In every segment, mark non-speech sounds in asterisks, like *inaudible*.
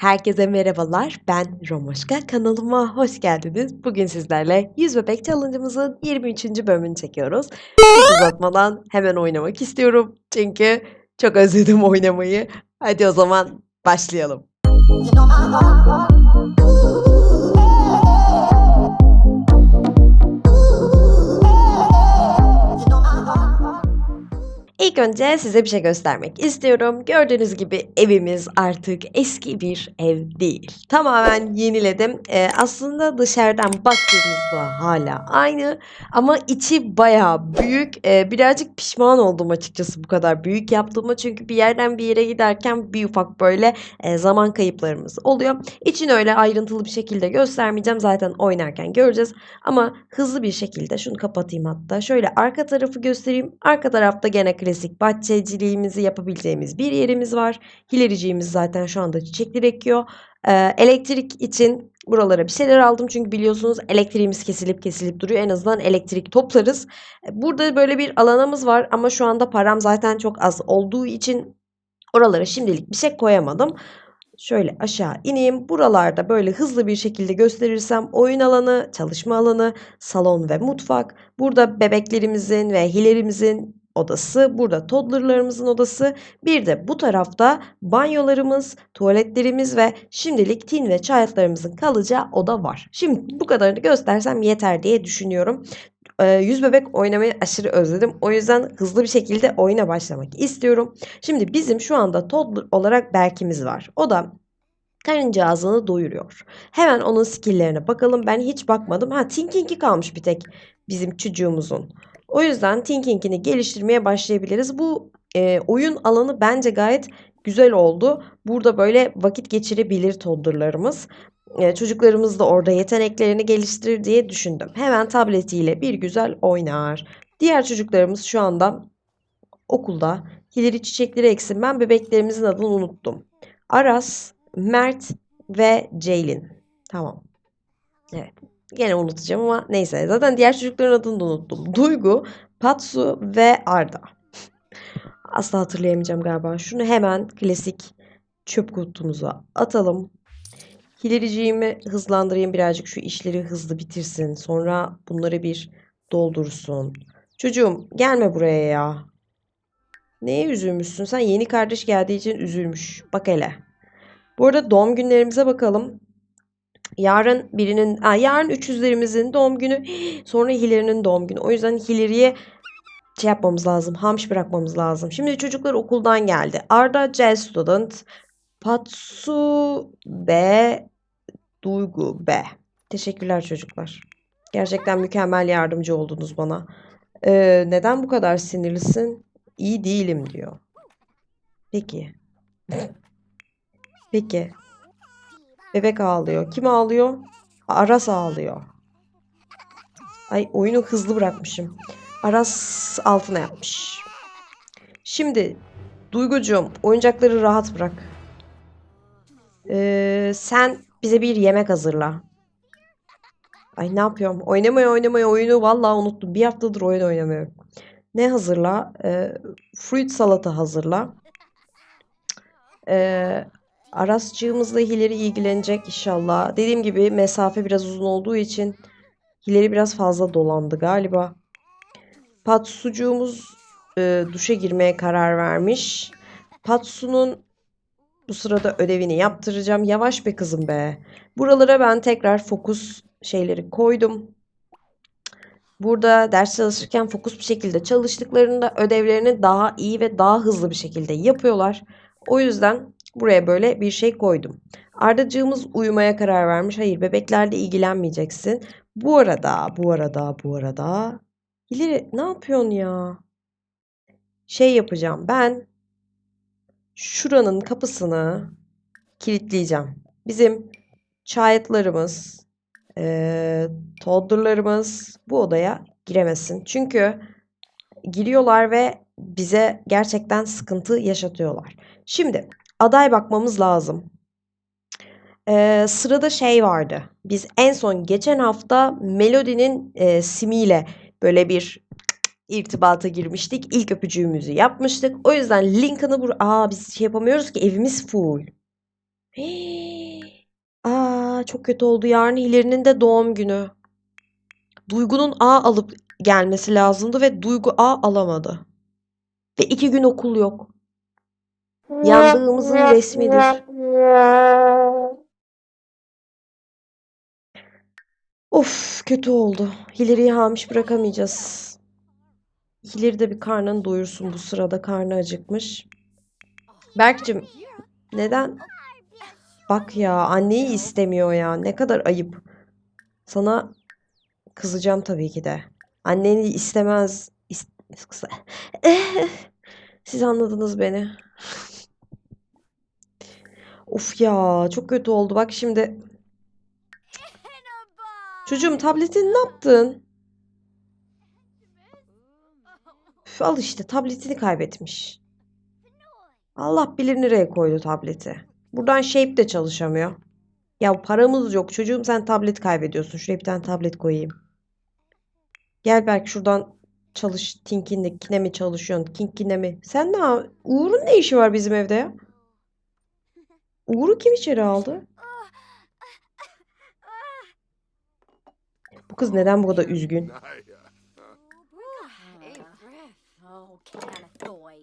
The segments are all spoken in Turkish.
Herkese merhabalar. Ben Romoşka. Kanalıma hoş geldiniz. Bugün sizlerle Yüz Bebek Challenge'ımızın 23. bölümünü çekiyoruz. Hiç uzatmadan hemen oynamak istiyorum. Çünkü çok özledim oynamayı. Hadi o zaman başlayalım. İlk önce size bir şey göstermek istiyorum. Gördüğünüz gibi evimiz artık eski bir ev değil. Tamamen yeniledim. Ee, aslında dışarıdan baktığımızda hala aynı ama içi bayağı büyük. Ee, birazcık pişman oldum açıkçası bu kadar büyük yaptığıma. Çünkü bir yerden bir yere giderken bir ufak böyle e, zaman kayıplarımız oluyor. İçini öyle ayrıntılı bir şekilde göstermeyeceğim. Zaten oynarken göreceğiz. Ama hızlı bir şekilde şunu kapatayım hatta. Şöyle arka tarafı göstereyim. Arka tarafta gene klasik bahçeciliğimizi yapabileceğimiz bir yerimiz var. Hilericiğimiz zaten şu anda çiçekleri ekiyor. Ee, elektrik için buralara bir şeyler aldım. Çünkü biliyorsunuz elektriğimiz kesilip kesilip duruyor. En azından elektrik toplarız. Burada böyle bir alanımız var ama şu anda param zaten çok az olduğu için oralara şimdilik bir şey koyamadım. Şöyle aşağı ineyim. Buralarda böyle hızlı bir şekilde gösterirsem oyun alanı, çalışma alanı, salon ve mutfak. Burada bebeklerimizin ve hilerimizin odası, burada toddlerlarımızın odası. Bir de bu tarafta banyolarımız, tuvaletlerimiz ve şimdilik tin ve çayatlarımızın kalacağı oda var. Şimdi bu kadarını göstersem yeter diye düşünüyorum. Ee, yüz bebek oynamayı aşırı özledim. O yüzden hızlı bir şekilde oyuna başlamak istiyorum. Şimdi bizim şu anda toddler olarak Berk'imiz var. O da karınca ağzını doyuruyor. Hemen onun skill'lerine bakalım. Ben hiç bakmadım. Ha Thinking'i kalmış bir tek bizim çocuğumuzun. O yüzden Thinking'ini geliştirmeye başlayabiliriz. Bu e, oyun alanı bence gayet güzel oldu. Burada böyle vakit geçirebilir toddlerlarımız. E, çocuklarımız da orada yeteneklerini geliştirir diye düşündüm. Hemen tabletiyle bir güzel oynar. Diğer çocuklarımız şu anda okulda. Hileli çiçekleri eksin. Ben bebeklerimizin adını unuttum. Aras, Mert ve Ceylin. Tamam. Evet. Gene unutacağım ama neyse. Zaten diğer çocukların adını da unuttum. Duygu, Patsu ve Arda. Asla hatırlayamayacağım galiba. Şunu hemen klasik çöp kutumuza atalım. Hilericiğimi hızlandırayım birazcık şu işleri hızlı bitirsin. Sonra bunları bir doldursun. Çocuğum gelme buraya ya. Neye üzülmüşsün? Sen yeni kardeş geldiği için üzülmüş. Bak hele. Bu arada doğum günlerimize bakalım. Yarın birinin, aa, yarın 300'lerimizin doğum günü. Sonra Hilary'nin doğum günü. O yüzden Hilary'ye şey yapmamız lazım. Hamş bırakmamız lazım. Şimdi çocuklar okuldan geldi. Arda C student. Patsu B. Duygu B. Teşekkürler çocuklar. Gerçekten mükemmel yardımcı oldunuz bana. Ee, neden bu kadar sinirlisin? İyi değilim diyor. Peki. Peki. Bebek ağlıyor. Kim ağlıyor? Aras ağlıyor. Ay oyunu hızlı bırakmışım. Aras altına yapmış. Şimdi Duygucuğum oyuncakları rahat bırak. Ee, sen bize bir yemek hazırla. Ay ne yapıyorum? Oynamaya oynamaya oyunu vallahi unuttum. Bir haftadır oyun oynamıyorum. Ne hazırla? Ee, fruit salata hazırla. Ee, Arasçığımızla Hileri ilgilenecek inşallah. Dediğim gibi mesafe biraz uzun olduğu için Hileri biraz fazla dolandı galiba. Patsucuğumuz e, duşa girmeye karar vermiş. Patsu'nun bu sırada ödevini yaptıracağım. Yavaş be kızım be. Buralara ben tekrar fokus şeyleri koydum. Burada ders çalışırken fokus bir şekilde çalıştıklarında ödevlerini daha iyi ve daha hızlı bir şekilde yapıyorlar. O yüzden buraya böyle bir şey koydum. Ardacığımız uyumaya karar vermiş. Hayır bebeklerle ilgilenmeyeceksin. Bu arada, bu arada, bu arada. İleri ne yapıyorsun ya? Şey yapacağım. Ben şuranın kapısını kilitleyeceğim. Bizim çayetlarımız, e, toddlerlarımız bu odaya giremesin. Çünkü giriyorlar ve bize gerçekten sıkıntı yaşatıyorlar. Şimdi aday bakmamız lazım. Ee, sırada şey vardı. Biz en son geçen hafta Melody'nin e, simiyle böyle bir irtibata girmiştik. İlk öpücüğümüzü yapmıştık. O yüzden linkini bur... Aa biz şey yapamıyoruz ki evimiz full. Hii. çok kötü oldu. Yarın Hilal'in de doğum günü. Duygu'nun A alıp gelmesi lazımdı ve Duygu A alamadı. Ve iki gün okul yok. Yandığımızın resmidir. Of kötü oldu. Hilary'yi hamiş bırakamayacağız. Hilary de bir karnını doyursun bu sırada karnı acıkmış. Berk'cim neden? Bak ya anneyi istemiyor ya. Ne kadar ayıp. Sana kızacağım tabii ki de. Anneni istemez. is- Eh, Siz anladınız beni. Of ya çok kötü oldu. Bak şimdi. Çocuğum tabletini ne yaptın? Üf, al işte tabletini kaybetmiş. Allah bilir nereye koydu tableti. Buradan Shape de çalışamıyor. Ya paramız yok çocuğum sen tablet kaybediyorsun. Şuraya bir tane tablet koyayım. Gel belki şuradan çalış. Tinkin'de kine mi çalışıyorsun? Kinkine mi? Sen ne? Uğur'un ne işi var bizim evde ya? Uğur'u kim içeri aldı? Bu kız neden bu kadar üzgün?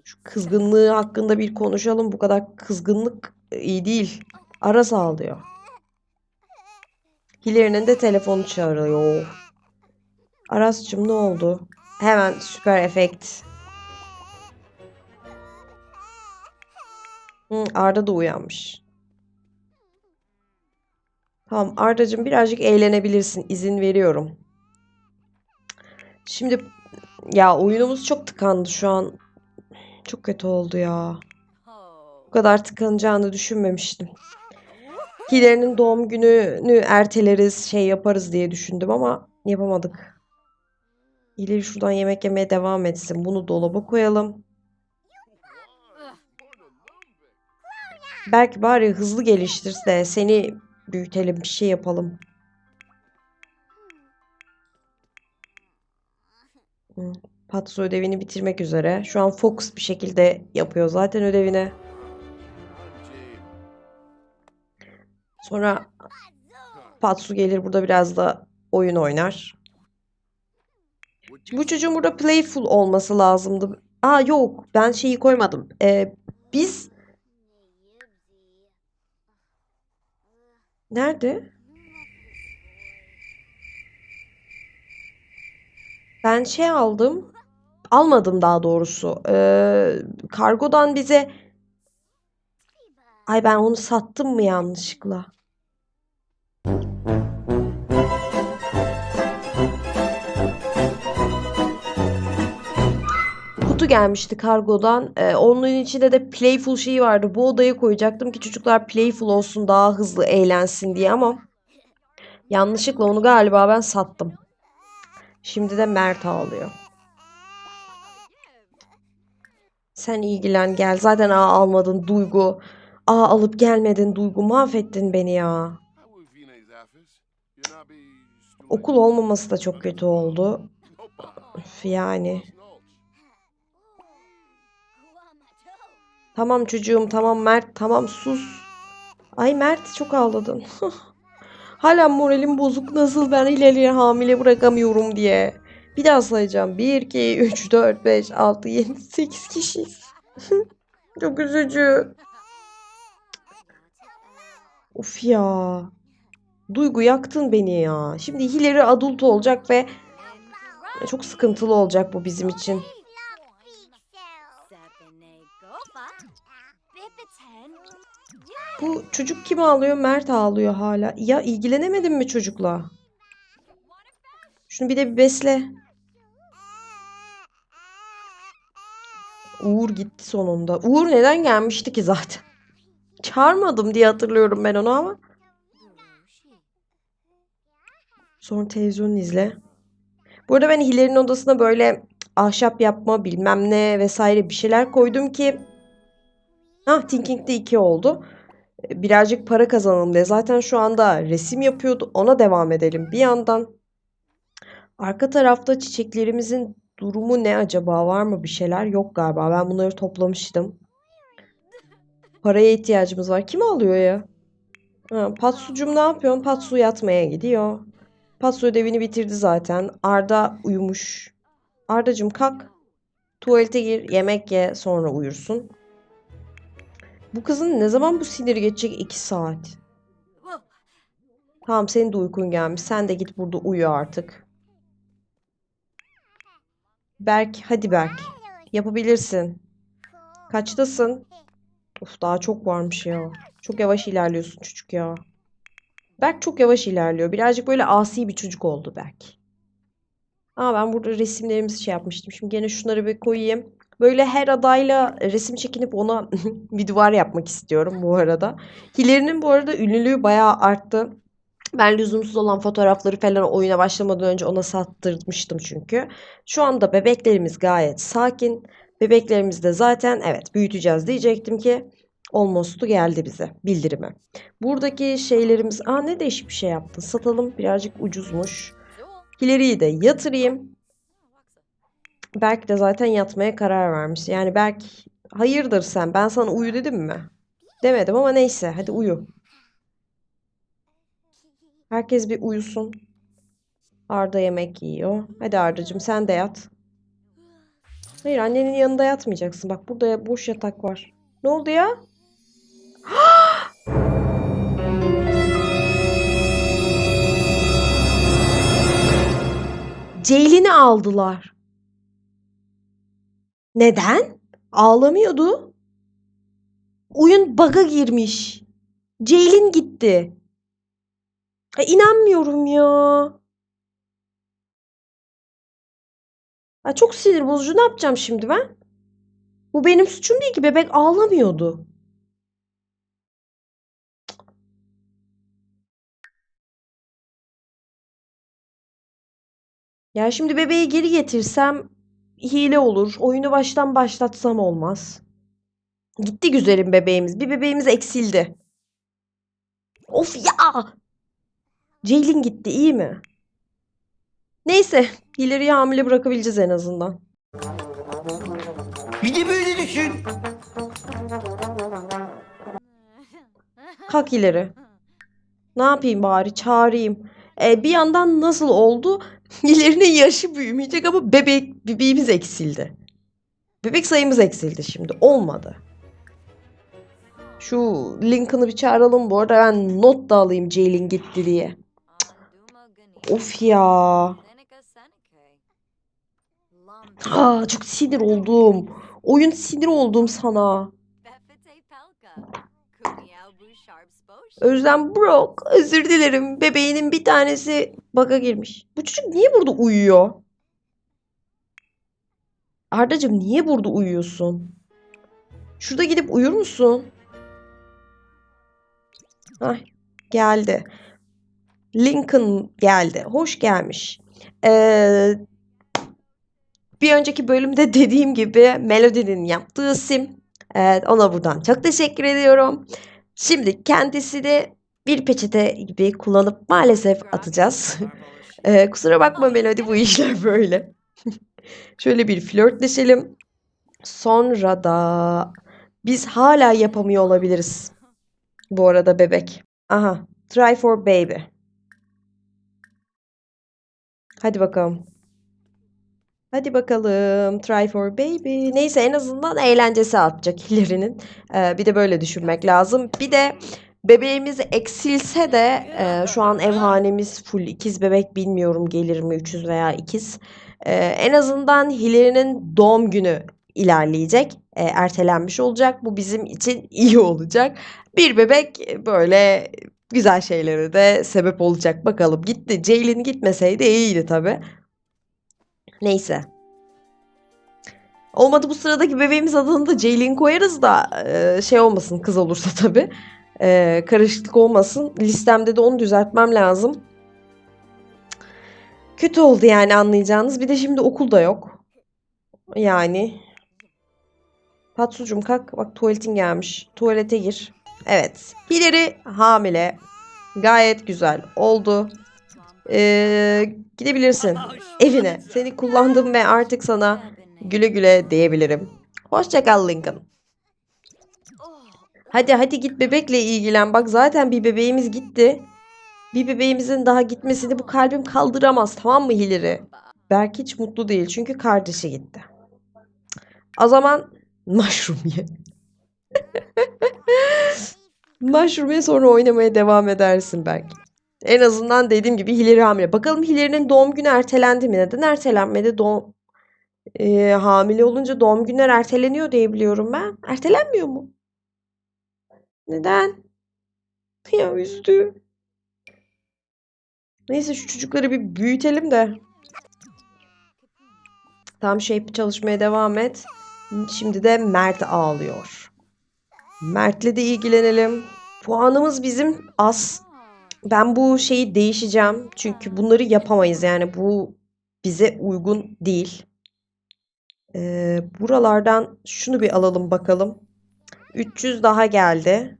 Şu kızgınlığı hakkında bir konuşalım. Bu kadar kızgınlık iyi değil. Ara sağlıyor. Hilary'nin de telefonu çağırıyor. Aras'cığım ne oldu? Hemen süper efekt. Hı, Arda da uyanmış. Tamam Arda'cığım birazcık eğlenebilirsin. İzin veriyorum. Şimdi ya oyunumuz çok tıkandı şu an. Çok kötü oldu ya. Bu kadar tıkanacağını düşünmemiştim. Hilal'in doğum gününü erteleriz, şey yaparız diye düşündüm ama yapamadık. Hilal şuradan yemek yemeye devam etsin. Bunu dolaba koyalım. Belki bari hızlı geliştir de seni büyütelim, bir şey yapalım. Patso ödevini bitirmek üzere. Şu an fokus bir şekilde yapıyor zaten ödevini. Sonra Patsu gelir burada biraz da oyun oynar. Bu çocuğun burada playful olması lazımdı. Aa yok ben şeyi koymadım. Ee, biz nerede? Ben şey aldım. Almadım daha doğrusu. Ee, kargodan bize Ay ben onu sattım mı yanlışlıkla? Kutu gelmişti kargodan. Ee, onun içinde de playful şeyi vardı. Bu odaya koyacaktım ki çocuklar playful olsun daha hızlı eğlensin diye ama yanlışlıkla onu galiba ben sattım. Şimdi de Mert ağlıyor. Sen ilgilen gel. Zaten A almadın Duygu. A alıp gelmedin Duygu. Mahvettin beni ya. Okul olmaması da çok kötü oldu. Yani. Tamam çocuğum tamam Mert tamam sus. Ay Mert çok ağladın. *laughs* Hala moralim bozuk nasıl ben ileriye hamile bırakamıyorum diye. Bir daha sayacağım. 1, 2, 3, 4, 5, 6, 7, 8 kişiyiz. *laughs* Çok üzücü. Of ya. Duygu yaktın beni ya. Şimdi Hilary adult olacak ve çok sıkıntılı olacak bu bizim için. Bu çocuk kim ağlıyor? Mert ağlıyor hala. Ya ilgilenemedin mi çocukla? Şunu bir de bir besle. Uğur gitti sonunda. Uğur neden gelmişti ki zaten? *laughs* Çağırmadım diye hatırlıyorum ben onu ama. Sonra televizyon izle. Bu arada ben Hilal'in odasına böyle ahşap yapma bilmem ne vesaire bir şeyler koydum ki Ah Thinking'de 2 oldu. Birazcık para kazanalım diye. Zaten şu anda resim yapıyordu. Ona devam edelim bir yandan. Arka tarafta çiçeklerimizin durumu ne acaba? Var mı bir şeyler? Yok galiba. Ben bunları toplamıştım. Paraya ihtiyacımız var. Kim alıyor ya? Ha, Patsucum ne yapıyorsun? Patsu yatmaya gidiyor. Patsu ödevini bitirdi zaten. Arda uyumuş. Ardacım kalk. Tuvalete gir, yemek ye, sonra uyursun. Bu kızın ne zaman bu siniri geçecek? 2 saat. Tamam senin de uykun gelmiş. Sen de git burada uyu artık. Berk, hadi Berk. Yapabilirsin. Kaçtasın? Of daha çok varmış ya. Çok yavaş ilerliyorsun çocuk ya. Berk çok yavaş ilerliyor. Birazcık böyle asi bir çocuk oldu Berk. Aa ben burada resimlerimizi şey yapmıştım. Şimdi gene şunları bir koyayım. Böyle her adayla resim çekinip ona *laughs* bir duvar yapmak istiyorum bu arada. Hilal'in bu arada ünlülüğü bayağı arttı. Ben lüzumsuz olan fotoğrafları falan oyuna başlamadan önce ona sattırmıştım çünkü. Şu anda bebeklerimiz gayet sakin. Bebeklerimiz de zaten evet büyüteceğiz diyecektim ki almost'u geldi bize bildirimi. Buradaki şeylerimiz... Aa ne değişik bir şey yaptın. Satalım birazcık ucuzmuş. Hilary'yi de yatırayım. Berk de zaten yatmaya karar vermiş. Yani Berk hayırdır sen ben sana uyu dedim mi? Demedim ama neyse hadi uyu. Herkes bir uyusun. Arda yemek yiyor. Hadi Ardacığım sen de yat. Hayır annenin yanında yatmayacaksın. Bak burada boş yatak var. Ne oldu ya? *gasps* Ceylin'i aldılar. Neden? Ağlamıyordu. Oyun bug'a girmiş. Ceylin gitti. E, inanmıyorum ya. Ha, çok sinir bozucu. Ne yapacağım şimdi ben? Bu benim suçum değil ki. Bebek ağlamıyordu. Ya şimdi bebeği geri getirsem hile olur. Oyunu baştan başlatsam olmaz. Gitti güzelim bebeğimiz. Bir bebeğimiz eksildi. Of ya! Ceylin gitti iyi mi? Neyse. Hilary'yi hamile bırakabileceğiz en azından. Bir de böyle düşün. Kalk ileri. Ne yapayım bari çağırayım. E, bir yandan nasıl oldu? İlerinin yaşı büyümeyecek ama bebek bebeğimiz eksildi. Bebek sayımız eksildi şimdi. Olmadı. Şu Lincoln'ı bir çağıralım bu arada ben not da alayım Ceylin gitti diye. Of ya. Aa, çok sinir oldum. Oyun sinir oldum sana. Özlem Brock. Özür dilerim. Bebeğinin bir tanesi bug'a girmiş. Bu çocuk niye burada uyuyor? Ardacığım niye burada uyuyorsun? Şurada gidip uyur musun? Hah, geldi. Lincoln geldi. Hoş gelmiş. Ee, bir önceki bölümde *laughs* dediğim gibi Melody'nin yaptığı sim. Evet, ona buradan çok teşekkür ediyorum. Şimdi kendisini bir peçete gibi kullanıp maalesef atacağız. *laughs* Ee, kusura bakma Melody bu işler böyle. *laughs* Şöyle bir flörtleşelim. Sonra da biz hala yapamıyor olabiliriz. Bu arada bebek. Aha. Try for baby. Hadi bakalım. Hadi bakalım. Try for baby. Neyse en azından eğlencesi artacak Hilary'nin. Ee, bir de böyle düşünmek lazım. Bir de bebeğimiz eksilse de e, şu an ev hanemiz full ikiz bebek bilmiyorum gelir mi 300 veya ikiz. Ee, en azından Hilary'nin doğum günü ilerleyecek. E, ertelenmiş olacak. Bu bizim için *laughs* iyi olacak. Bir bebek böyle güzel şeylere de sebep olacak. Bakalım gitti. Ceylin gitmeseydi iyiydi tabii. Neyse. Olmadı bu sıradaki bebeğimiz adını da Ceylin koyarız da e, şey olmasın kız olursa tabii. E, karışıklık olmasın. Listemde de onu düzeltmem lazım. Kötü oldu yani anlayacağınız. Bir de şimdi okul da yok. Yani. Patsucum kalk. Bak tuvaletin gelmiş. Tuvalete gir. Evet. Hilary hamile. Gayet güzel. Oldu. Ee, gidebilirsin evine. Seni kullandım ve artık sana güle güle diyebilirim. Hoşça kal Lincoln. Hadi hadi git bebekle ilgilen. Bak zaten bir bebeğimiz gitti. Bir bebeğimizin daha gitmesini bu kalbim kaldıramaz tamam mı Hilary? Berk hiç mutlu değil çünkü kardeşi gitti. O zaman mushroom ye. *laughs* mushroom ye sonra oynamaya devam edersin belki. En azından dediğim gibi Hilary hamile. Bakalım Hilary'nin doğum günü ertelendi mi? Neden ertelenmedi? Doğum Ee, hamile olunca doğum günler erteleniyor diye biliyorum ben. Ertelenmiyor mu? Neden? Ya üzdü. Neyse şu çocukları bir büyütelim de. Tam shape çalışmaya devam et. Şimdi de Mert ağlıyor. Mert'le de ilgilenelim. Puanımız bizim az. Ben bu şeyi değişeceğim. Çünkü bunları yapamayız. Yani bu bize uygun değil. Ee, buralardan şunu bir alalım bakalım. 300 daha geldi.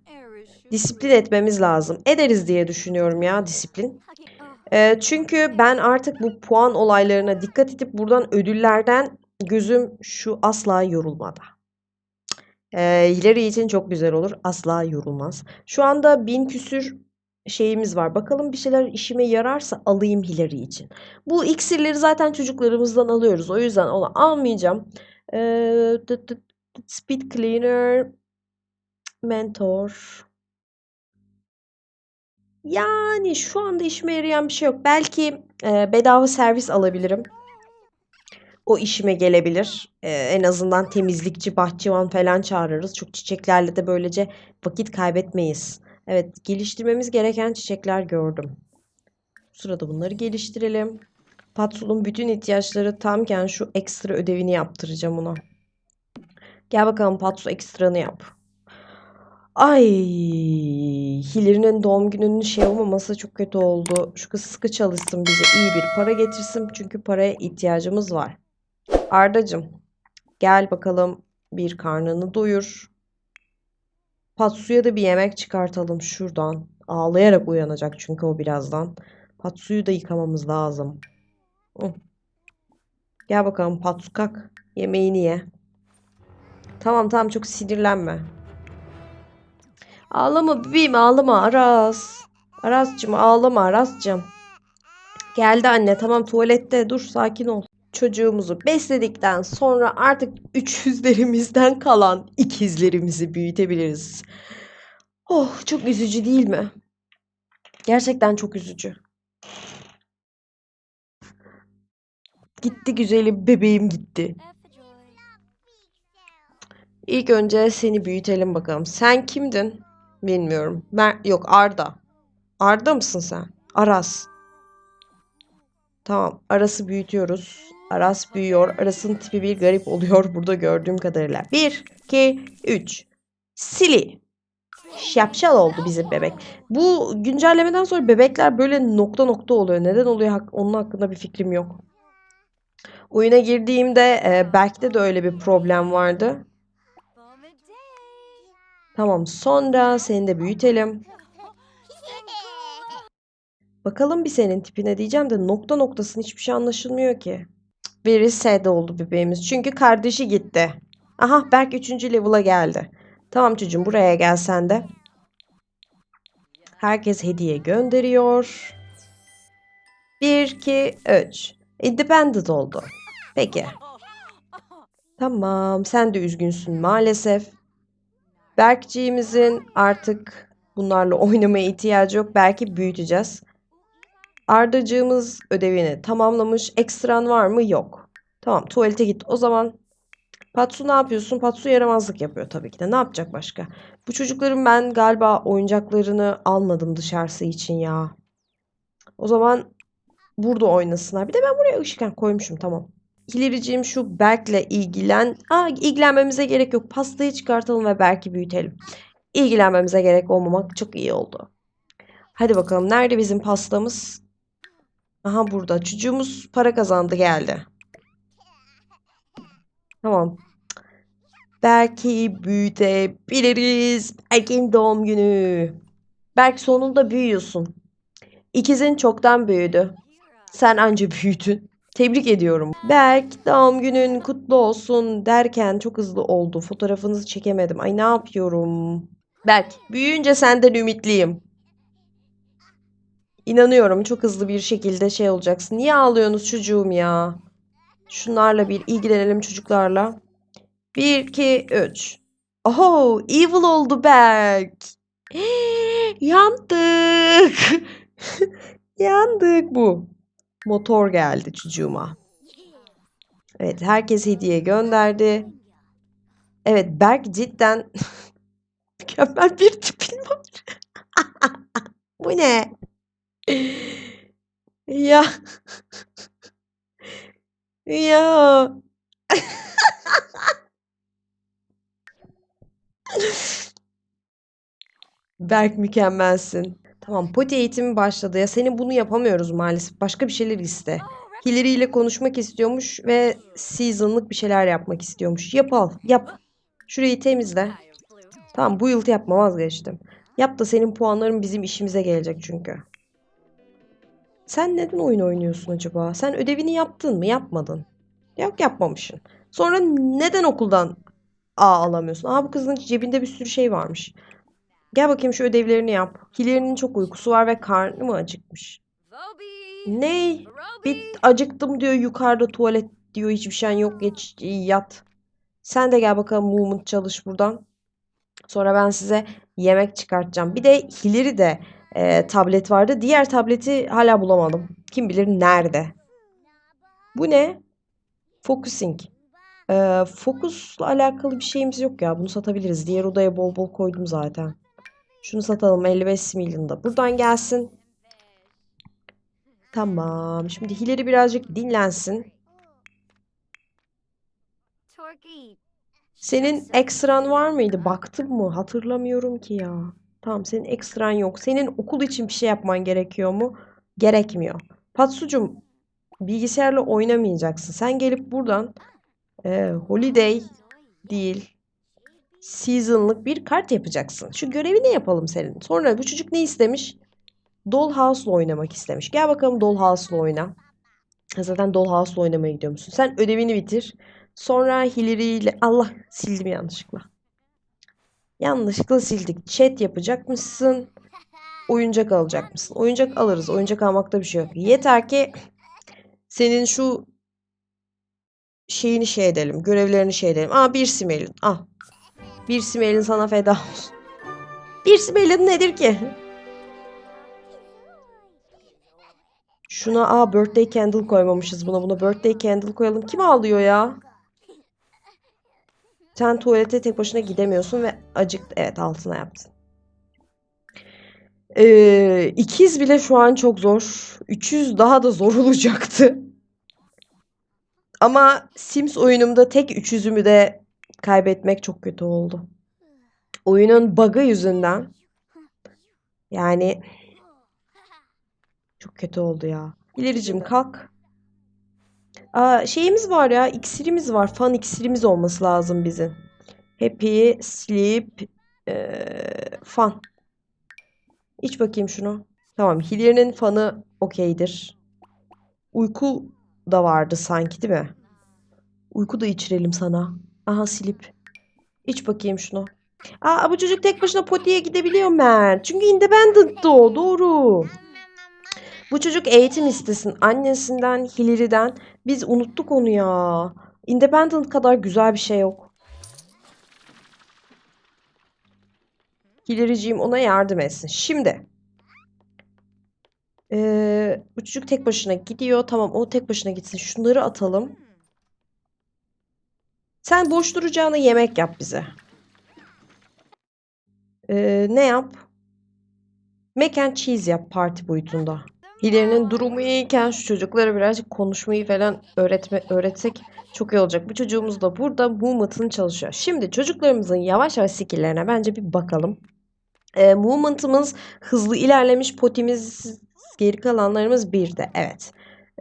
Disiplin etmemiz lazım. Ederiz diye düşünüyorum ya disiplin. Ee, çünkü ben artık bu puan olaylarına dikkat edip buradan ödüllerden gözüm şu asla yorulmadı. Ee, Hilary için çok güzel olur. Asla yorulmaz. Şu anda bin küsür şeyimiz var. Bakalım bir şeyler işime yararsa alayım Hilary için. Bu iksirleri zaten çocuklarımızdan alıyoruz. O yüzden onu almayacağım. Ee, speed cleaner, mentor. Yani şu anda işime yarayan bir şey yok. Belki e, bedava servis alabilirim. O işime gelebilir. E, en azından temizlikçi, bahçıvan falan çağırırız. Çok çiçeklerle de böylece vakit kaybetmeyiz. Evet, geliştirmemiz gereken çiçekler gördüm. Sırada bunları geliştirelim. Patsul'un bütün ihtiyaçları tamken şu ekstra ödevini yaptıracağım ona. Gel bakalım Patsu ekstranı yap. Ay, Hilary'nin doğum gününün şey olmaması çok kötü oldu. Şu kız sıkı çalışsın bize iyi bir para getirsin. Çünkü paraya ihtiyacımız var. Ardacığım, gel bakalım bir karnını doyur. Patsu'ya da bir yemek çıkartalım şuradan. Ağlayarak uyanacak çünkü o birazdan. Patsu'yu da yıkamamız lazım. Hı. Gel bakalım Patsu kalk. Yemeğini ye. Tamam tamam çok sinirlenme. Ağlama bebeğim ağlama Aras. Aras'cığım ağlama Aras'cığım. Geldi anne tamam tuvalette dur sakin ol. Çocuğumuzu besledikten sonra artık 300'lerimizden kalan ikizlerimizi büyütebiliriz. Oh çok üzücü değil mi? Gerçekten çok üzücü. Gitti güzelim bebeğim gitti. İlk önce seni büyütelim bakalım. Sen kimdin? Bilmiyorum. Mer yok Arda. Arda mısın sen? Aras. Tamam. Aras'ı büyütüyoruz. Aras büyüyor. Aras'ın tipi bir garip oluyor *laughs* burada gördüğüm kadarıyla. 1, 2, 3. Sili. Şapşal oldu bizim bebek. Bu güncellemeden sonra bebekler böyle nokta nokta oluyor. Neden oluyor? Onun hakkında bir fikrim yok. Oyuna girdiğimde e, Berk'te de öyle bir problem vardı. Tamam sonra seni de büyütelim. Bakalım bir senin tipine diyeceğim de nokta noktasın hiçbir şey anlaşılmıyor ki. Biri S'de oldu bebeğimiz. Çünkü kardeşi gitti. Aha Berk 3. level'a geldi. Tamam çocuğum buraya gel sen de. Herkes hediye gönderiyor. 1, 2, 3. Independent oldu. Peki. Tamam sen de üzgünsün maalesef. Berkciğimizin artık bunlarla oynamaya ihtiyacı yok. Belki büyüteceğiz. Ardacığımız ödevini tamamlamış. Ekstran var mı? Yok. Tamam tuvalete git. O zaman Patsu ne yapıyorsun? Patsu yaramazlık yapıyor tabii ki de. Ne yapacak başka? Bu çocukların ben galiba oyuncaklarını almadım dışarısı için ya. O zaman burada oynasınlar. Bir de ben buraya ışık koymuşum tamam. Hilary'ciğim şu Berk'le ilgilen. Aa, ilgilenmemize gerek yok. Pastayı çıkartalım ve Berk'i büyütelim. İlgilenmemize gerek olmamak çok iyi oldu. Hadi bakalım. Nerede bizim pastamız? Aha burada. Çocuğumuz para kazandı geldi. Tamam. Berk'i büyütebiliriz. Berk'in doğum günü. Berk sonunda büyüyorsun. İkizin çoktan büyüdü. Sen anca büyüdün. Tebrik ediyorum. Berk doğum günün kutlu olsun derken çok hızlı oldu. Fotoğrafınızı çekemedim. Ay ne yapıyorum? Berk, büyüyünce senden ümitliyim. İnanıyorum çok hızlı bir şekilde şey olacaksın. Niye ağlıyorsunuz çocuğum ya? Şunlarla bir ilgilenelim çocuklarla. 1, 2, 3. Oho, evil oldu Berk. *gasps* Yandık. *laughs* Yandık bu. Motor geldi çocuğuma. Evet, herkes hediye gönderdi. Evet, Berk cidden *laughs* mükemmel bir tipin var. *laughs* Bu ne? Ya. Ya. *laughs* Berk mükemmelsin. Tamam, poti eğitimi başladı. Ya senin bunu yapamıyoruz maalesef. Başka bir şeyler iste. Hillary ile konuşmak istiyormuş ve season'lık bir şeyler yapmak istiyormuş. Yap al, yap. Şurayı temizle. Tamam, bu yıl yapma vazgeçtim. Yap da senin puanların bizim işimize gelecek çünkü. Sen neden oyun oynuyorsun acaba? Sen ödevini yaptın mı? Yapmadın. Yok yapmamışsın. Sonra neden okuldan A alamıyorsun? Aa bu kızın cebinde bir sürü şey varmış. Gel bakayım şu ödevlerini yap. Hilal'in çok uykusu var ve karnı mı acıkmış? Ne? Bir acıktım diyor yukarıda tuvalet diyor hiçbir şey yok geç yat. Sen de gel bakalım movement çalış buradan. Sonra ben size yemek çıkartacağım. Bir de Hillary de e, tablet vardı. Diğer tableti hala bulamadım. Kim bilir nerede. Bu ne? Focusing. E, fokusla alakalı bir şeyimiz yok ya. Bunu satabiliriz. Diğer odaya bol bol koydum zaten. Şunu satalım 55 milyonda. Buradan gelsin. Tamam. Şimdi Hillary birazcık dinlensin. Senin ekstran var mıydı? Baktım mı? Hatırlamıyorum ki ya. Tamam senin ekstran yok. Senin okul için bir şey yapman gerekiyor mu? Gerekmiyor. Patsucum bilgisayarla oynamayacaksın. Sen gelip buradan e, holiday değil season'lık bir kart yapacaksın. Şu görevini yapalım senin. Sonra bu çocuk ne istemiş? Dollhouse'la oynamak istemiş. Gel bakalım Dollhouse'la oyna. Zaten Dollhouse'la oynamaya gidiyor musun? Sen ödevini bitir. Sonra Hillary ile... Allah sildim yanlışlıkla. Yanlışlıkla sildik. Chat yapacak mısın? Oyuncak alacak mısın? Oyuncak alırız. Oyuncak almakta bir şey yok. Yeter ki senin şu şeyini şey edelim. Görevlerini şey edelim. Aa bir simelin. Al. Bir simelin sana feda olsun. Bir simelin nedir ki? Şuna aa birthday candle koymamışız buna. Buna birthday candle koyalım. Kim ağlıyor ya? Sen tuvalete tek başına gidemiyorsun ve acıktı. Evet altına yaptın. Ee, ikiz bile şu an çok zor. 300 daha da zor *laughs* olacaktı. Ama Sims oyunumda tek 300'ümü de kaybetmek çok kötü oldu. Oyunun bug'ı yüzünden. Yani çok kötü oldu ya. İlericim kalk. Aa, şeyimiz var ya, iksirimiz var. Fan iksirimiz olması lazım bizim. Happy, sleep, eee, fan. İç bakayım şunu. Tamam, Hillary'nin fanı okeydir. Uyku da vardı sanki değil mi? Uyku da içirelim sana. Aha silip. İç bakayım şunu. Aa bu çocuk tek başına potiye gidebiliyor Mert. Çünkü independent'tı o. Doğru. Bu çocuk eğitim istesin. Annesinden, Hillary'den. Biz unuttuk onu ya. Independent kadar güzel bir şey yok. Hillary'ciğim ona yardım etsin. Şimdi. Ee, bu çocuk tek başına gidiyor. Tamam o tek başına gitsin. Şunları atalım. Sen boş duracağına yemek yap bize. Ee, ne yap? Mac and cheese yap parti boyutunda. Hilal'in durumu iyiyken şu çocuklara birazcık konuşmayı falan öğretme, öğretsek çok iyi olacak. Bu çocuğumuz da burada movement'ını çalışıyor. Şimdi çocuklarımızın yavaş yavaş skill'lerine bence bir bakalım. Ee, movement'ımız hızlı ilerlemiş. Potimiz geri kalanlarımız bir de. Evet.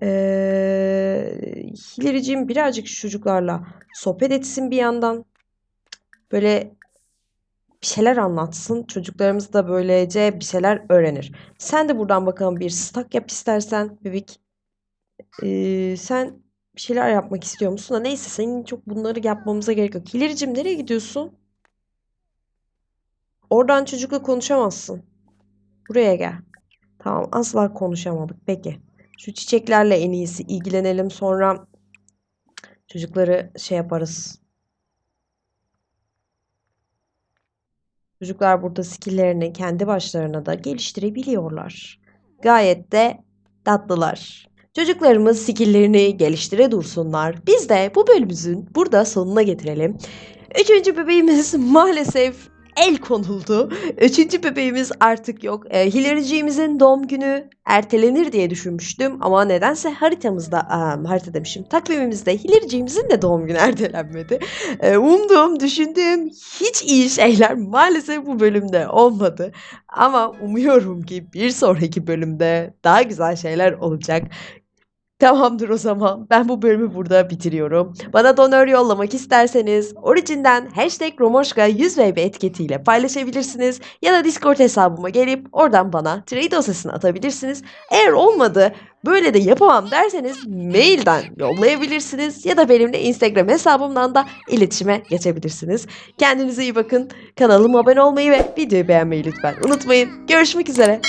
Ee, Hilal'ciğim birazcık şu çocuklarla sohbet etsin bir yandan. Böyle bir şeyler anlatsın. Çocuklarımız da böylece bir şeyler öğrenir. Sen de buradan bakalım bir stack yap istersen bebek. Ee, sen bir şeyler yapmak istiyor musun da neyse senin çok bunları yapmamıza gerek yok. Hilal'cim nereye gidiyorsun? Oradan çocukla konuşamazsın. Buraya gel. Tamam asla konuşamadık. Peki. Şu çiçeklerle en iyisi ilgilenelim. Sonra çocukları şey yaparız. Çocuklar burada skill'lerini kendi başlarına da geliştirebiliyorlar. Gayet de tatlılar. Çocuklarımız skill'lerini geliştire dursunlar. Biz de bu bölümümüzün burada sonuna getirelim. Üçüncü bebeğimiz *laughs* maalesef el konuldu. Üçüncü bebeğimiz artık yok. E, Hilericiğimizin doğum günü ertelenir diye düşünmüştüm ama nedense haritamızda, aa, harita demişim, takvimimizde Hilericiğimizin de doğum günü ertelenmedi. E, umduğum, düşündüğüm hiç iyi şeyler maalesef bu bölümde olmadı. Ama umuyorum ki bir sonraki bölümde daha güzel şeyler olacak. Tamamdır o zaman. Ben bu bölümü burada bitiriyorum. Bana donör yollamak isterseniz Origin'den hashtag Romoşka 100VB etiketiyle paylaşabilirsiniz. Ya da Discord hesabıma gelip oradan bana trade dosyasını atabilirsiniz. Eğer olmadı böyle de yapamam derseniz mailden yollayabilirsiniz. Ya da benimle Instagram hesabımdan da iletişime geçebilirsiniz. Kendinize iyi bakın. Kanalıma abone olmayı ve videoyu beğenmeyi lütfen unutmayın. Görüşmek üzere.